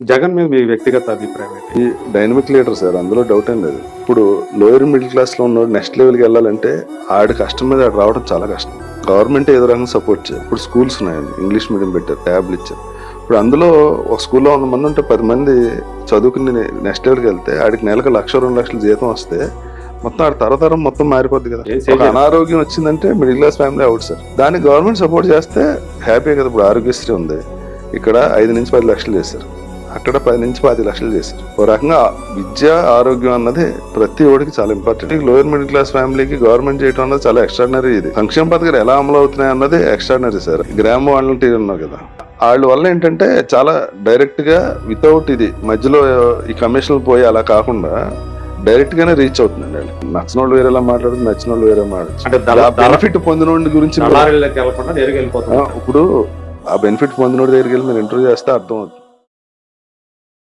జగన్ మీద మీ వ్యక్తిగత అభిప్రాయం ఈ డైనమిక్ లీడర్ సార్ అందులో డౌట్ ఏం లేదు. ఇప్పుడు లోయర్ మిడిల్ క్లాస్లో ఉన్న నెక్స్ట్ లెవెల్కి వెళ్ళాలంటే ఆడి కష్టం మీద ఆడు రావడం చాలా కష్టం. గవర్నమెంట్ ఏదో రకంగా సపోర్ట్ చేయాలి. ఇప్పుడు స్కూల్స్ ఉన్నాయండి ఇంగ్లీష్ మీడియం పెట్టారు ట్యాబ్లు ఇచ్చారు. ఇప్పుడు అందులో ఒక స్కూల్లో వంద మంది ఉంటే పది మంది చదువుకుని నెక్స్ట్ లెవెల్కి వెళ్తే ఆడికి నెలకు లక్ష రెండు లక్షల జీతం వస్తే మొత్తం ఆడి తరతరం మొత్తం మారిపోద్ది కదా. అనారోగ్యం వచ్చిందంటే middle class family out sir. దానికి గవర్నమెంట్ సపోర్ట్ చేస్తే హ్యాపీ కదా. ఇప్పుడు ఆరోగ్యశ్రీ ఉంది. ఇక్కడ ఐదు నుంచి పది లక్షలు చేశారు. అక్కడ పది నుంచి పది లక్షలు చేశారు. ఓ రకంగా విద్య ఆరోగ్యం అన్నది ప్రతి ఒడికి చాలా ఇంపార్టెంట్ లోయర్ మిడిల్ క్లాస్ ఫ్యామిలీకి గవర్నమెంట్ చేయడం అన్నది చాలా ఎక్స్ట్రాడినరీ ఇది. సంక్షేమ పథకాలు ఎలా అమలు అవుతున్నాయి అన్నది ఎక్స్ట్రాడినరీ సార్ గ్రామ వాలంటీర్ ఉన్నావు కదా. వాళ్ళ వల్ల ఏంటంటే చాలా డైరెక్ట్గా వితౌట్ ఇది మధ్యలో ఈ కమిషన్లు పోయి అలా కాకుండా డైరెక్ట్ గానే రీచ్ అవుతుందండి వాళ్ళు. నచ్చిన వాళ్ళు వేరేలా మాట్లాడుతుంది నచ్చిన వాళ్ళు వేరే మాట్లాడుతుంది బెనిఫిట్ పొందిన గురించి ఇప్పుడు ఆ బెనిఫిట్ పొందినోడి దగ్గరికి వెళ్ళి మీరు ఇంటర్వ్యూ చేస్తే అర్థం అవుతుంది